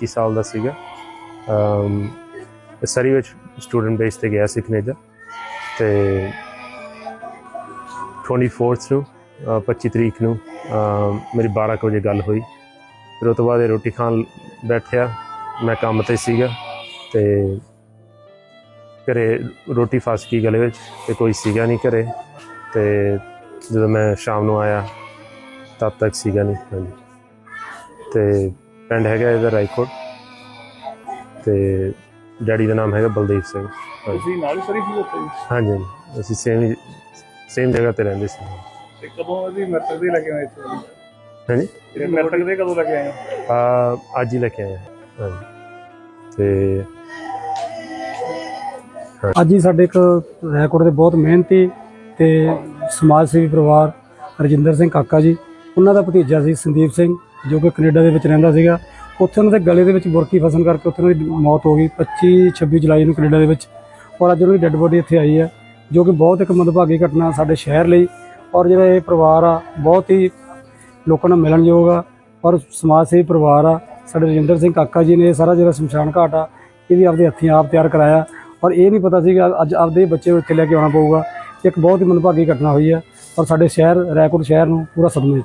21 ਸਾਲ ਦਾ ਸੀਗਾ। ਅਮ ਸਰੀ ਵਿੱਚ ਸਟੂਡੈਂਟ ਬੇਸ ਤੇ ਗਿਆ ਸੀ ਕੈਨੇਡਾ ਤੇ 24th ਨੂੰ ਅ, 25 ਤਰੀਕ ਨੂੰ ਅਮ ਮੇਰੀ 12 ਕੁ ਵਜੇ ਗੱਲ ਹੋਈ। ਫਿਰ ਉਹ ਤੋਂ ਬਾਅਦ ਇਹ ਰੋਟੀ ਖਾਣ ਬੈਠਿਆ ਮੈਂ ਕੰਮ ਤੇ ਸੀਗਾ ਤੇ ਘਰੇ ਰੋਟੀ ਫਸ ਗਈ ਗਲੇ ਵਿੱਚ ਤੇ ਕੋਈ ਸੀਗਾ ਨਹੀਂ ਘਰੇ ਤੇ ਜਦੋਂ ਮੈਂ ਸ਼ਾਮ ਨੂੰ ਆਇਆ ਤਦ ਤੱਕ ਸੀਗਾ ਨਹੀਂ ਹਾਂਜੀ। ਤੇ ਪਿੰਡ ਹੈਗਾ ਇਹਦਾ ਰਾਈਕੋਟ ਤੇ ਡੈਡੀ ਦਾ ਨਾਮ ਹੈਗਾ ਬਲਦੇਵ ਸਿੰਘ। ਹਾਂਜੀ ਤੁਸੀਂ ਨਾਲ ਹੀ ਸਰੀ ਸੀ ਉੱਥੇ? ਹਾਂਜੀ ਹਾਂਜੀ। ਅਸੀਂ ਸੇਮ ਸੇਮ ਜਗ੍ਹਾ ਤੇ ਰਹਿੰਦੇ ਸੀ। ਤੇ ਕਦੋਂ ਇਹਦੀ ਮਰਤਕ ਦੇ ਲੈ ਕੇ ਆਏ ਇੱਥੇ? ਹਾਂਜੀ? ਇਹ ਮਰਤਕ ਦੇ ਕਦੋਂ ਲੈ ਕੇ ਆਏ ਹੋ? ਆ ਅੱਜ ਹੀ ਲੈ ਕੇ ਆਏ ਹਾਂ। ਹਾਂਜੀ। ਤੇ ਅੱਜ ਹੀ ਸਾਡੇ ਇੱਕ ਰੈਕੋਰਡ ਦੇ ਬਹੁਤ ਮਿਹਨਤੀ ਤੇ ਸਮਾਜ ਸੇਵੀ ਪਰਿਵਾਰ ਰਜਿੰਦਰ ਸਿੰਘ ਕਾਕਾ ਜੀ ਉਹਨਾਂ ਦਾ ਭਤੀਜਾ ਸੀ ਸੰਦੀਪ ਸਿੰਘ, ਜੋ ਕਿ ਕੈਨੇਡਾ ਦੇ ਵਿੱਚ ਰਹਿੰਦਾ ਸੀਗਾ। ਉੱਥੇ ਉਹਨਾਂ ਦੇ ਗਲੇ ਦੇ ਵਿੱਚ ਬੁਰਕੀ ਫਸਣ ਕਰਕੇ ਉੱਥੇ ਉਹਨਾਂ ਦੀ ਮੌਤ ਹੋ ਗਈ 25 26 ਜੁਲਾਈ ਨੂੰ ਕੈਨੇਡਾ ਦੇ ਵਿੱਚ। ਔਰ ਅੱਜ ਉਹਨਾਂ ਦੀ ਡੈੱਡ ਬੋਡੀ ਇੱਥੇ ਆਈ ਹੈ, ਜੋ ਕਿ ਬਹੁਤ ਇੱਕ ਮੰਦਭਾਗੀ ਘਟਨਾ ਸਾਡੇ ਸ਼ਹਿਰ ਲਈ। ਔਰ ਜਿਹੜਾ ਇਹ ਪਰਿਵਾਰ ਆ, ਬਹੁਤ ਹੀ ਲੋਕਾਂ ਨਾਲ ਮਿਲਣਯੋਗ ਆ। ਔਰ ਸਮਾਜ ਸੇਵੀ ਪਰਿਵਾਰ ਆ, ਸਾਡੇ ਰਜਿੰਦਰ ਸਿੰਘ ਕਾਕਾ ਜੀ ਨੇ ਇਹ ਸਾਰਾ ਜਿਹੜਾ ਸ਼ਮਸ਼ਾਨ ਘਾਟ ਆ, ਇਹ ਵੀ ਆਪਦੇ ਹੱਥੀਂ ਆਪ ਤਿਆਰ ਕਰਾਇਆ। ਔਰ ਇਹ ਨਹੀਂ ਪਤਾ ਸੀ ਕਿ ਅੱਜ ਆਪਦੇ ਬੱਚੇ ਨੂੰ ਇੱਥੇ ਲੈ ਕੇ ਆਉਣਾ ਪਊਗਾ। ਇੱਕ ਬਹੁਤ ਹੀ ਮੰਦਭਾਗੀ ਘਟਨਾ ਹੋਈ ਹੈ ਔਰ ਸਾਡੇ ਸ਼ਹਿਰ, ਰਾਏਕੋਟ ਸ਼ਹਿਰ ਨੂੰ ਪੂਰਾ ਸਦਮੇ